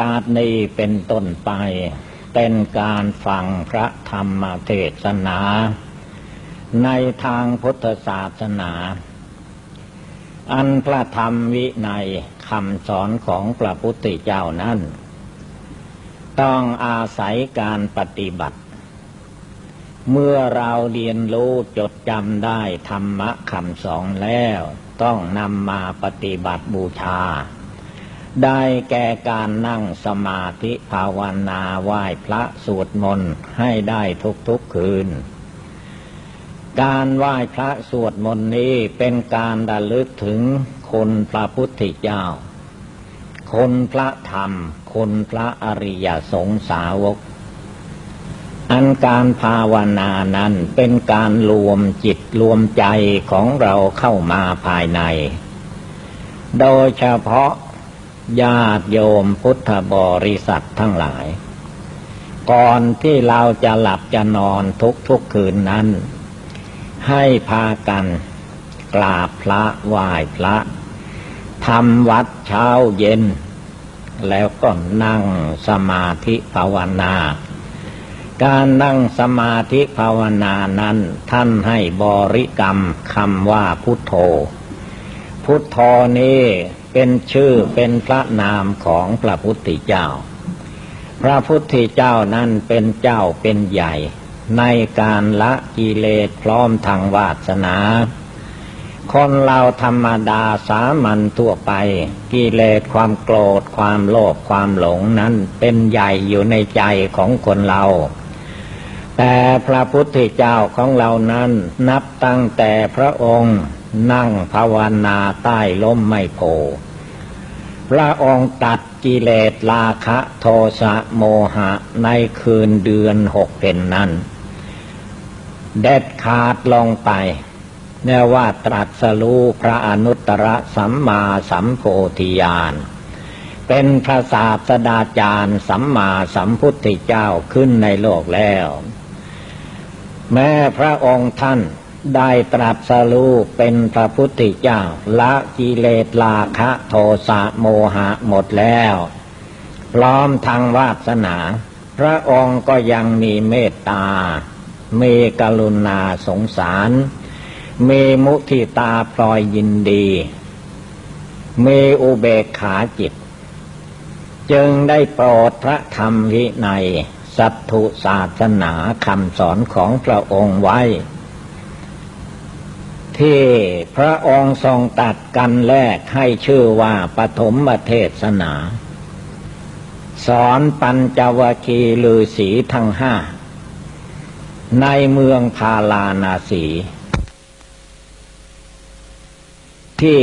กาสนี้เป็นต้นไป เป็นการฟังพระธรรมเทศนา ในทางพุทธศาสนา อันพระธรรมวินัยคำสอนของพระพุทธเจ้านั้น ต้องอาศัยการปฏิบัติ เมื่อเราเรียนรู้จดจำได้ธรรมะคำสอนแล้ว ต้องนำมาปฏิบัติบูชา ได้แก่การนั่งสมาธิภาวนาไหว้พระสวดมนต์ให้ได้ทุกๆคืน การไหว้พระสวดมนต์นี้เป็นการระลึกถึงคนพระพุทธเจ้า คนพระธรรม คนพระอริยสงสาวก อันการภาวนานั้นเป็นการรวมจิตรวมใจของเราเข้ามาภายใน โดยเฉพาะ ญาติโยมพุทธบริษัททั้งหลาย ก่อนที่เราจะหลับจะนอนทุกทุกคืนนั้น ให้พากันกราบพระไหว้พระทำวัดเช้าเย็น แล้วก็นั่งสมาธิภาวนา การนั่งสมาธิภาวนานั้นท่านให้บริกรรมคำว่าพุทโธ พุทโธนี้ เป็นชื่อเป็นพระนามของพระพุทธเจ้า พระพุทธเจ้านั้นเป็นเจ้าเป็นใหญ่ ในการละกิเลสพร้อมทางวาสนา คนเราธรรมดาสามัญทั่วไป กิเลสความโกรธความโลภความหลงนั้นเป็นใหญ่อยู่ในใจของคนเราแต่พระพุทธเจ้าของเรานั้นนับตั้งแต่พระองค์ นั่งภาวนาใต้ล้มไม่โพพระองค์ตัดกิเลสราคะโทสะโมหะในคืนเดือนหกเป็นนั้น เด็ดขาดลงไปเนียว่าตรัสรู้พระอนุตตรสัมมาสัมโพธิญาณเป็นพระศาสดาจารย์สัมมาสัมพุทธเจ้าขึ้นในโลกแล้ว แม้พระองค์ท่าน ได้ตรัสรู้เป็นพระพุทธเจ้า ละกิเลสราคะโทสะโมหะหมดแล้ว พร้อมทางวาสนา พระองค์ก็ยังมีเมตตา มีกรุณาสงสาร มีมุทิตาพลอยยินดี มีอุเบกขาจิต จึงได้โปรดพระธรรมวินัย สัตถุศาสนาคำสอนของพระองค์ไว้ ที่พระองค์ทรงตัดกันแรกให้ชื่อว่าปฐมเทศนา สอนปัญจวคีลือสีทั้งห้า ในเมืองพาลานาสี ที่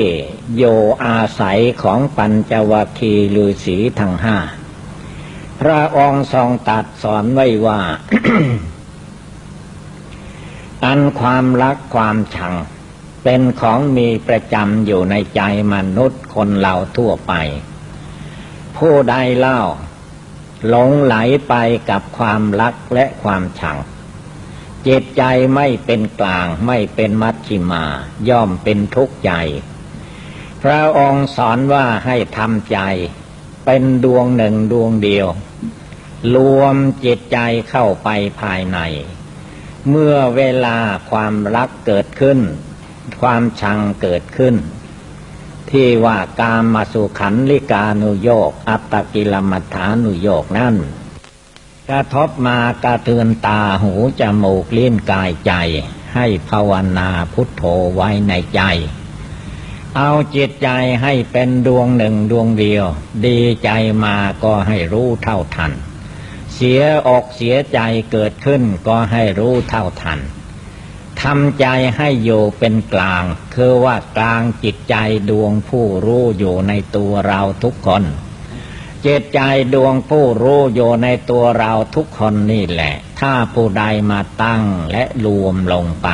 โยอาศัยของปัญจวคีลือสีทั้งห้า พระองค์ทรงตัดสอนไว้ว่าอันความรักความชัง เป็นของมีประจำอยู่ในใจมนุษย์คนเราทั่วไป ผู้ใดเล่า หลงไหลไปกับความรักและความชังจิตใจไม่เป็นกลางไม่เป็นมัชชิมา ย่อมเป็นทุกข์ใจพระองค์สอนว่าให้ทำใจ เป็นดวงหนึ่งดวงเดียว รวมจิตใจเข้าไปภายใน เมื่อเวลาความรักเกิดขึ้น ความชังเกิดขึ้น ที่ว่ากามมาสุขันลิกานุโยก อัตตกิลมัฐานุโยกนั่น กระทบมากระเทือนตาหูจมูกลิ้นกายใจ ให้ภาวนาพุทโธไว้ในใจ เอาจิตใจให้เป็นดวงหนึ่งดวงเดียว ดีใจมาก็ให้รู้เท่าทัน เสียอกเสียใจเกิดขึ้นก็ให้รู้เท่าทัน ทำใจให้อยู่เป็นกลาง คือว่ากลางจิตใจดวงผู้รู้อยู่ในตัวเราทุกคนจิตใจดวงผู้รู้อยู่ในตัวเราทุกคนนี่แหละ ถ้าผู้ใดมาตั้งและรวมลงไป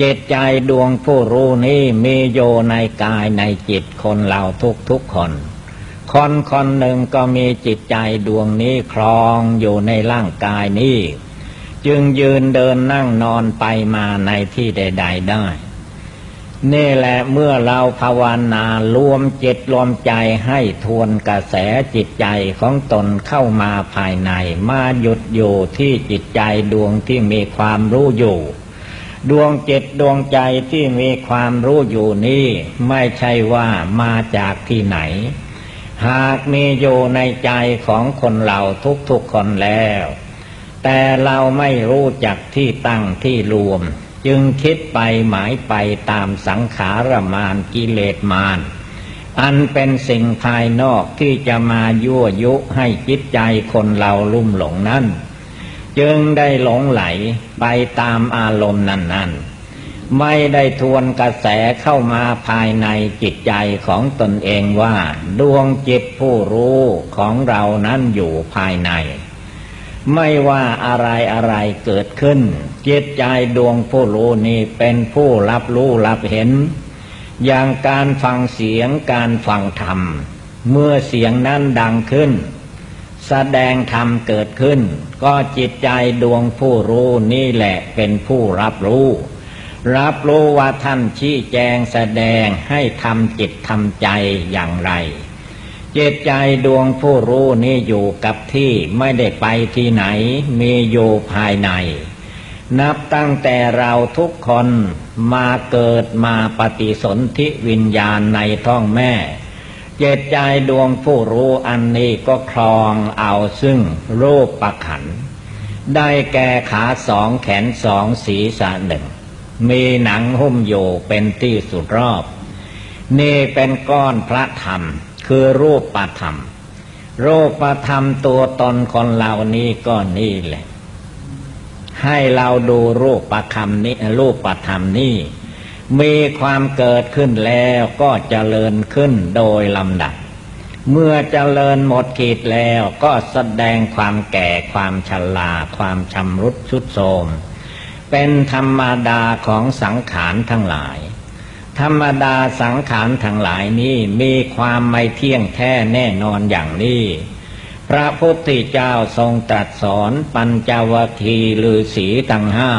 จิตใจดวงผู้รู้นี้มีโยในกายในจิตคนเราทุกทุกคน คนคนหนึ่งก็มีจิตใจดวงนี้ครองอยู่ในร่างกายนี้ จึงยืนเดินนั่งนอนไปมาในที่ใด ๆได้ นี่แหละเมื่อเราภาวนารวมจิตรวมใจให้ทวนกระแสจิตใจของตนเข้ามาภายใน มาหยุดอยู่ที่จิตใจดวงที่มีความรู้อยู่ ดวงจิตดวงใจที่มีความรู้อยู่นี้ไม่ใช่ว่ามาจากที่ไหนหากมีอยู่ในใจของคนเราทุกๆคนแล้ว แต่เราไม่รู้จักที่ตั้งที่รวม จึงคิดไปหมายไปตามสังขารมานกิเลสมานอันเป็นสิ่งภายนอกที่จะมายั่วยุให้จิตใจคนเราลุ่มหลงนั้น จึงได้หลงไหลไปตามอารมณ์นั้น ๆ ไม่ได้ทวนกระแสเข้ามาภายในจิตใจของตนเองว่า ดวงจิตผู้รู้ของเรานั้นอยู่ภายใน ไม่ว่าอะไรอะไรเกิดขึ้น จิตใจดวงผู้รู้นี้เป็นผู้รับรู้รับเห็น อย่างการฟังเสียงการฟังธรรม เมื่อเสียงนั้นดังขึ้น แสดงธรรมเกิดขึ้น ก็จิตใจดวงผู้รู้นี่แหละเป็นผู้รับรู้ รับรู้ว่าท่านชี้แจงแสดงให้ทำจิตทำใจอย่างไร จิตใจดวงผู้รู้นี่อยู่กับที่ไม่ได้ไปที่ไหน มีอยู่ภายใน นับตั้งแต่เราทุกคนมาเกิดมาปฏิสนธิวิญญาณในท้องแม่ เจตใจดวงผู้รู้อันนี้ก็ครองเอาซึ่งรูปประขัน ได้แก่ขาสองแขนสองศีรษะหนึ่ง มีหนังหุ้มอยู่เป็นที่สุดรอบ นี่เป็นก้อนพระธรรม คือรูปประธรรม รูปประธรรมตัวตนคนเหล่านี้ก็นี่แหละ ให้เราดูรูปประคำนี้รูปประธรรมนี้มีความเกิดขึ้นแล้วก็เจริญขึ้นโดยลำดับ เมื่อเจริญหมดขีดแล้วก็แสดงความแก่ความชราความชำรุดชุดโทรมเป็นธรรมดาของสังขารทั้งหลาย ธรรมดาสังขารทั้งหลายนี้มีความไม่เที่ยงแท้แน่นอนอย่างนี้ พระพุทธเจ้าทรงตรัสสอนปัญจวัคคีฤาษีตั้งห้า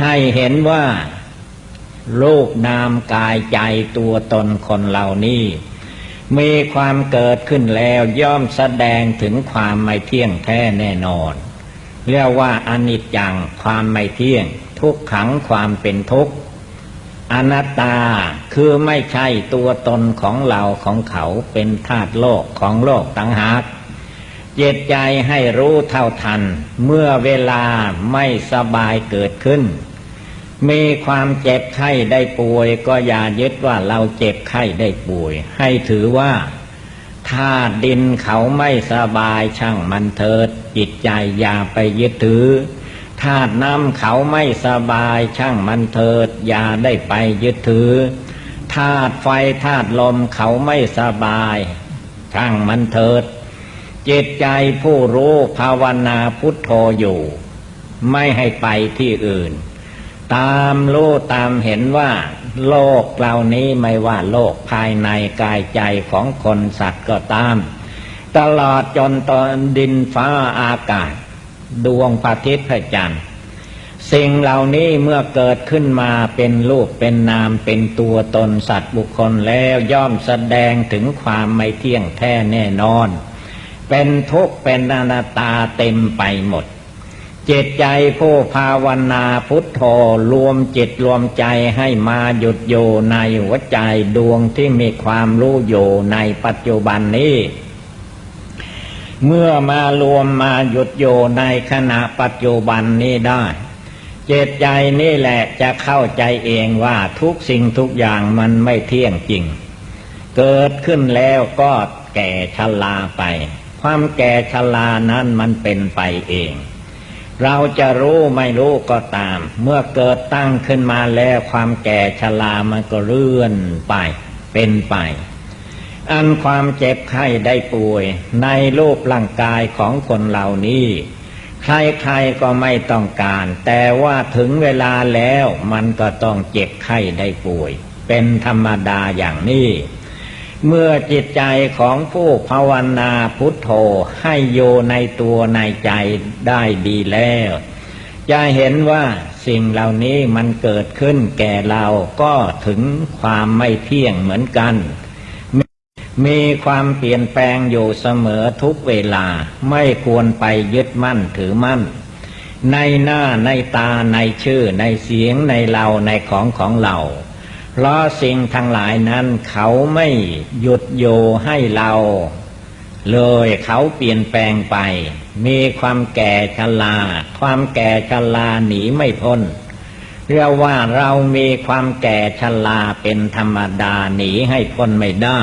ให้เห็นว่ารูปนามกายใจตัวตนคนเหล่านี้ มีความเกิดขึ้นแล้วย่อมแสดงถึงความไม่เที่ยงแท้แน่นอน เรียกว่าอนิจจังความไม่เที่ยง ทุกขังความเป็นทุกข์ อนัตตาคือไม่ใช่ตัวตนของเราของเขาเป็นธาตุโลกของโลกต่างหากเจตใจให้รู้เท่าทัน เมื่อเวลาไม่สบายเกิดขึ้น มีความเจ็บไข้ได้ป่วย ก็อย่ายึดว่าเราเจ็บไข้ได้ป่วย ให้ถือว่าธาตุดินเขาไม่สบายช่างมันเถิด จิตใจอย่าไปยึดถือ ธาตุน้ำเขาไม่สบายช่างมันเถิด อย่าได้ไปยึดถือธาตุไฟธาตุลมเขาไม่สบาย ช่างมันเถิด จิตใจผู้รู้ภาวนาพุทโธอยู่ ไม่ให้ไปที่อื่น ตามรู้ตามเห็นว่า โลกเหล่านี้ไม่ว่าโลกภายในกายใจของคนสัตว์ก็ตาม ตลอดจนตอนดินฟ้าอากาศ ดวงพระอาทิตย์พระจันทร์สิ่งเหล่านี้เมื่อเกิดขึ้นมาเป็นรูปเป็นนามเป็นตัวตนสัตว์บุคคลแล้วย่อมแสดงถึงความไม่เที่ยงแท้แน่นอน เป็นทุกข์เป็นอนัตตาเต็มไปหมด จิตใจผู้ภาวนาพุทโธรวมจิตรวมใจให้มาหยุดอยู่ในหัวใจดวงที่มีความรู้อยู่ในปัจจุบันนี้ เมื่อมารวมมาหยุดอยู่ในขณะปัจจุบันนี้ได้ เจตใจนี่แหละจะเข้าใจเองว่าทุกสิ่งทุกอย่างมันไม่เที่ยงจริง เกิดขึ้นแล้วก็แก่ชราไป ความแก่ชรานั้นมันเป็นไปเอง เราจะรู้ไม่รู้ก็ตาม เมื่อเกิดตั้งขึ้นมาแล้วความแก่ชรามันก็เลื่อนไป เป็นไป อันความเจ็บไข้ได้ป่วย ในรูปร่างกายของคนเหล่านี้ ใครๆก็ไม่ต้องการ แต่ว่าถึงเวลาแล้วมันก็ต้องเจ็บไข้ได้ป่วย เป็นธรรมดาอย่างนี้เมื่อจิตใจของผู้ภาวนาพุทโธให้โยในตัวในใจได้ดีแล้ว จะเห็นว่าสิ่งเหล่านี้มันเกิดขึ้นแก่เราก็ถึงความไม่เที่ยงเหมือนกัน มีความเปลี่ยนแปลงอยู่เสมอทุกเวลาไม่ควรไปยึดมั่นถือมั่น ในหน้าในตาในชื่อในเสียงในเราในของของเราเพราะสิ่งทั้งหลายนั้นเขาไม่หยุดโยให้เรา เลยเขาเปลี่ยนแปลงไป มีความแก่ชราความแก่ชราหนีไม่พ้นเรียกว่าเรามีความแก่ชราเป็นธรรมดาหนีให้พ้นไม่ได้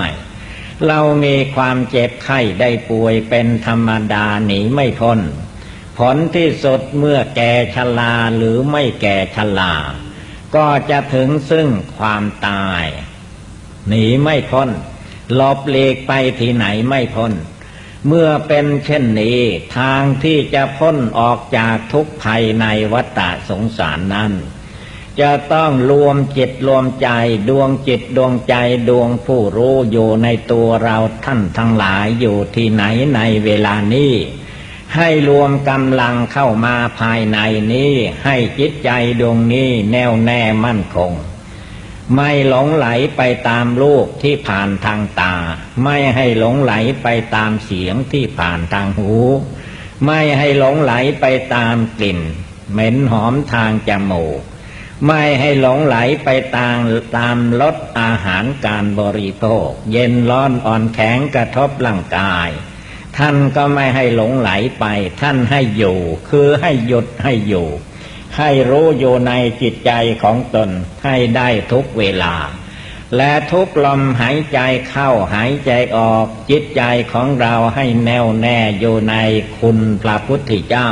เรามีความเจ็บไข้ได้ป่วยเป็นธรรมดาหนีไม่พ้นผลที่สุดเมื่อแก่ชราหรือไม่แก่ชราก็จะถึงซึ่งความตาย หนีไม่พ้นหลบเลีกไปที่ไหนไม่พ้น เมื่อเป็นเช่นนี้ทางที่จะพ้นออกจากทุกภัยในวัฏสงสารนั้น จะต้องรวมจิตรวมใจดวงจิตดวงใจดวงผู้รู้อยู่ในตัวเราท่านทั้งหลายอยู่ที่ไหนในเวลานี้ ให้รวมกำลังเข้ามาภายในนี้ ให้จิตใจดวงนี้แน่วแน่มั่นคง ไม่หลงไหลไปตามรูปที่ผ่านทางตา ไม่ให้หลงไหลไปตามเสียงที่ผ่านทางหู ไม่ให้หลงไหลไปตามกลิ่น เหม็นหอมทางจมูก ไม่ให้หลงไหลไปตามตามรสอาหารการบริโภค เย็นร้อนอ่อนแข็งกระทบร่างกาย ท่านก็ไม่ให้หลงไหลไป ท่านให้อยู่ คือให้หยุดให้อยู่ ให้รู้อยู่ในจิตใจของตนให้ได้ทุกเวลา และทุกลมหายใจเข้าหายใจออกจิตใจของเราให้แน่วแน่อยู่ในคุณพระพุทธเจ้า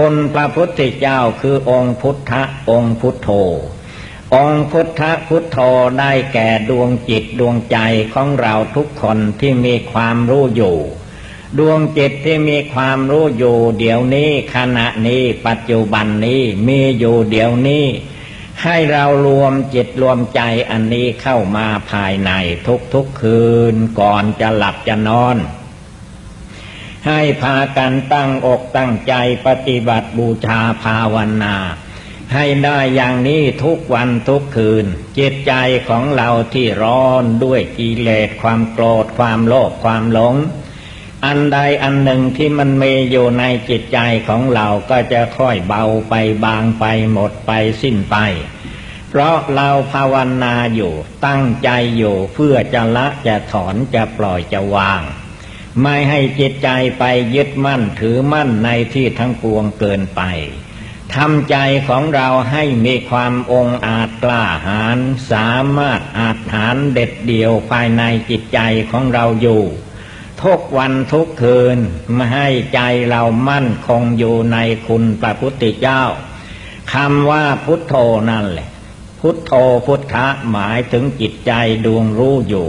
คุณพระพุทธเจ้าคือองค์พุทธองค์พุทโธ องค์พุทธพุทโธได้แก่ดวงจิตดวงใจของเราทุกคนที่มีความรู้อยู่ ดวงจิตที่มีความรู้อยู่เดี๋ยวนี้ขณะนี้ปัจจุบันนี้มีอยู่เดี๋ยวนี้ให้เรารวมจิตรวมใจอันนี้เข้ามาภายในทุกๆคืนก่อนจะหลับจะนอน ให้พากันตั้งอกตั้งใจปฏิบัติบูชาภาวนา ให้ได้อย่างนี้ทุกวันทุกคืน จิตใจของเราที่ร้อนด้วยกิเลสความโกรธความโลภความหลง อันใดอันหนึ่งที่มันมีอยู่ในจิตใจของเราก็จะค่อยเบาไปบางไปหมดไปสิ้นไปเพราะเราภาวนาอยู่ตั้งใจอยู่เพื่อจะละจะถอนจะปล่อยจะวาง ไม่ให้จิตใจไปยึดมั่นถือมั่นในที่ทั้งปวงเกินไปทำใจของเราให้มีความองอาจกล้าหาญสามารถอาจหารเด็ดเดี่ยวภายในจิตใจของเราอยู่ ทุกวันทุกคืนไม่ให้ใจเรามั่นคงอยู่ในคุณพระพุทธเจ้าคำว่าพุทโธนั่นแหละ พุทโธพุทธะหมายถึงจิตใจดวงรู้อยู่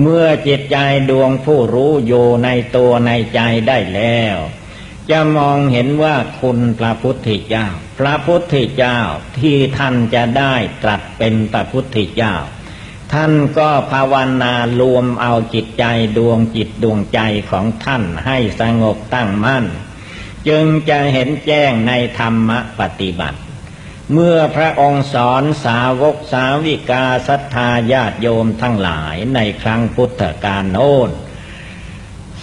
เมื่อจิตใจดวงผู้รู้อยู่ในตัวในใจได้แล้ว จะมองเห็นว่าคุณพระพุทธเจ้า พระพุทธเจ้าที่ท่านจะได้ตรัสเป็นพระพุทธเจ้า ท่านก็ภาวนารวมเอาจิตใจดวงจิตดวงใจของท่านให้สงบตั้งมั่น จึงจะเห็นแจ้งในธรรมปฏิบัติ เมื่อพระองค์สอนสาวกสาวิกาศรัทธาญาติโยมทั้งหลายในครั้งพุทธกาลโน้น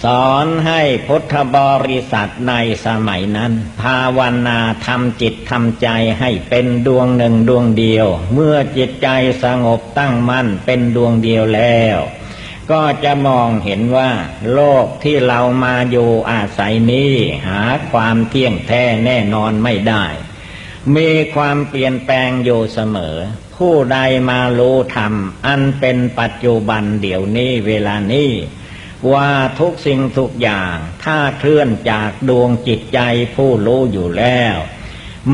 สอนให้พุทธบริษัทในสมัยนั้น ภาวนาทำจิตทำใจให้เป็นดวงหนึ่งดวงเดียว เมื่อจิตใจสงบตั้งมั่นเป็นดวงเดียวแล้ว ก็จะมองเห็นว่า โลกที่เรามาอยู่อาศัยนี้ หาความเที่ยงแท้แน่นอนไม่ได้ มีความเปลี่ยนแปลงอยู่เสมอ ผู้ใดมารู้ธรรม อันเป็นปัจจุบันเดี๋ยวนี้เวลานี้ ว่าทุกสิ่งทุกอย่าง ถ้าเคลื่อนจากดวงจิตใจผู้รู้อยู่แล้ว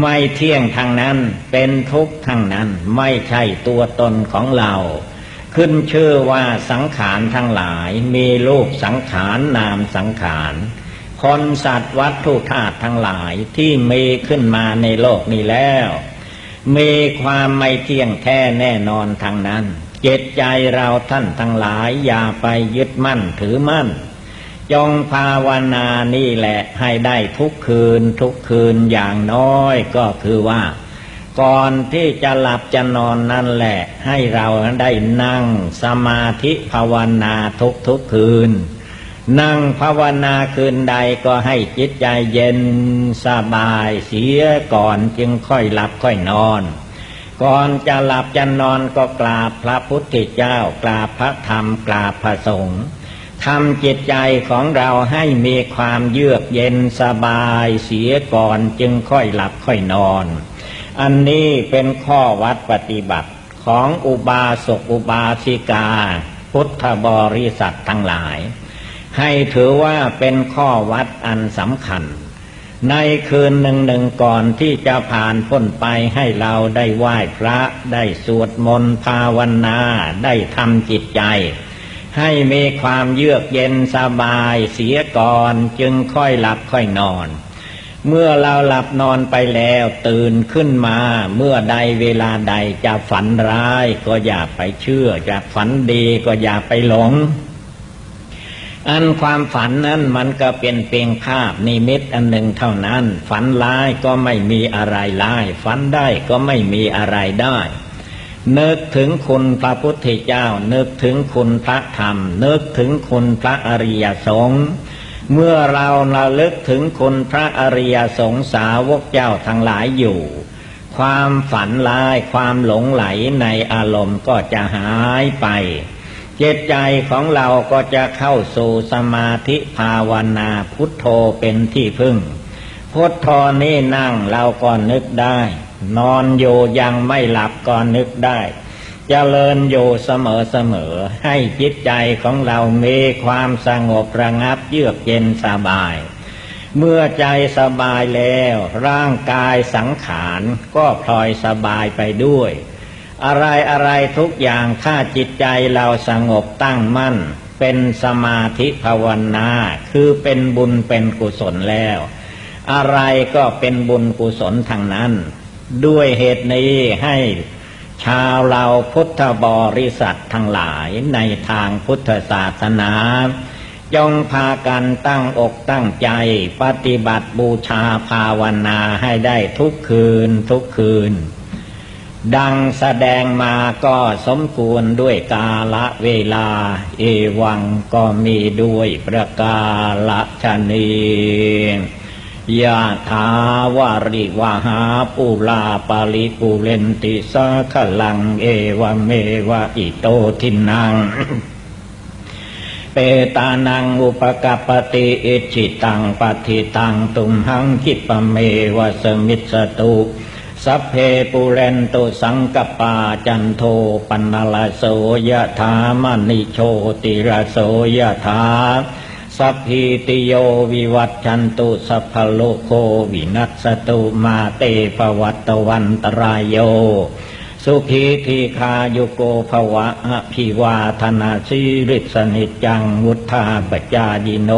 ไม่เที่ยงทางนั้นเป็นทุกทางนั้นไม่ใช่ตัวตนของเรา ขึ้นชื่อว่าสังขารทั้งหลายมีรูปสังขารนามสังขาร คนสัตว์วัตถุธาตุทั้งหลายที่มีขึ้นมาในโลกนี้แล้ว มีความไม่เที่ยงแท้แน่นอนทางนั้น เจตใจเราท่านทั้งหลายอย่าไปยึดมั่นถือมั่น จงภาวนานี่แหละให้ได้ทุกคืนทุกคืนอย่างน้อยก็คือว่า ก่อนที่จะหลับจะนอนนั่นแหละ ให้เราได้นั่งสมาธิภาวนาทุกทุกคืน นั่งภาวนาคืนใดก็ให้จิตใจเย็นสบายเสียก่อนจึงค่อยหลับค่อยนอน ก่อนจะหลับจะนอนก็กราบพระพุทธเจ้ากราบพระธรรมกราบพระสงฆ์ทำจิตใจของเราให้มีความเยือกเย็นสบายเสียก่อนจึงค่อยหลับค่อยนอน อันนี้เป็นข้อวัดปฏิบัติของอุบาสกอุบาสิกา พุทธบริษัททั้งหลาย ให้ถือว่าเป็นข้อวัดอันสำคัญ ในคืนหนึ่งหนึ่งก่อนที่จะผ่านพ้นไปให้เราได้ไหว้พระ ได้สวดมนต์ภาวนา ได้ทำจิตใจ ให้มีความเยือกเย็นสบายเสียก่อนจึงค่อยหลับค่อยนอนเมื่อเราหลับนอนไปแล้วตื่นขึ้นมาเมื่อใดเวลาใดจะฝันร้ายก็อย่าไปเชื่อ จะฝันดีก็อย่าไปหลง อันความฝันนั้นมันก็เป็นเพียงภาพนิมิตอันหนึ่งเท่านั้น ฝันร้ายก็ไม่มีอะไรร้าย ฝันได้ก็ไม่มีอะไรได้นึกถึงคุณพระพุทธเจ้า นึกถึงคุณพระธรรม นึกถึงคุณพระอริยสงฆ์เมื่อเราระลึกถึงคุณพระอริยสงฆ์สาวกเจ้าทั้งหลายอยู่ ความฝันร้ายความหลงไหลในอารมณ์ก็จะหายไป จิตใจของเราก็จะเข้าสู่สมาธิภาวนาพุทโธเป็นที่พึ่ง พุทโธนี่นั่งเราก็นึกได้ นอนอยู่ยังไม่หลับก็นึกได้จเจริญอยู่เสมอเสมอให้จิตใจของเรามีความสงบระงับเยือกเย็นสบาย เมื่อใจสบายแล้ว ร่างกายสังขารก็พลอยสบายไปด้วย อะไรอะไรทุกอย่างถ้าจิตใจเราสงบตั้งมั่น เป็นสมาธิภาวนา คือเป็นบุญเป็นกุศลแล้ว อะไรก็เป็นบุญกุศลทางนั้น ด้วยเหตุนี้ให้ชาวเราพุทธบริษัททั้งหลายในทางพุทธศาสนา จงพากันตั้งอกตั้งใจ ปฏิบัติบูชาภาวนาให้ได้ทุกคืนทุกคืน ดังแสดงมาก็สมควรด้วยกาละเวลา เอวังก็มีด้วยประกาละชนียะถาวาริวหาปูลาปาลิปูเรนติสาขลัง เอวเมวะอิโตทินังเปตานังอุปกปปติอิจิตังปฏิตังตุมหังคิปเมวะสมิสสตุ สัพเพปูเรนตุสังกปาจันโทปันนลโสยะถามณิโชติระโสยะถาสัพพิติโยวิวัตชันตุสัพพโลโควินัสตุมาเตปวัตตวันตรายโย สุขีทีคาโยโกภวะอภิวาธนาสิริสนิจจังวุธาปจายิโน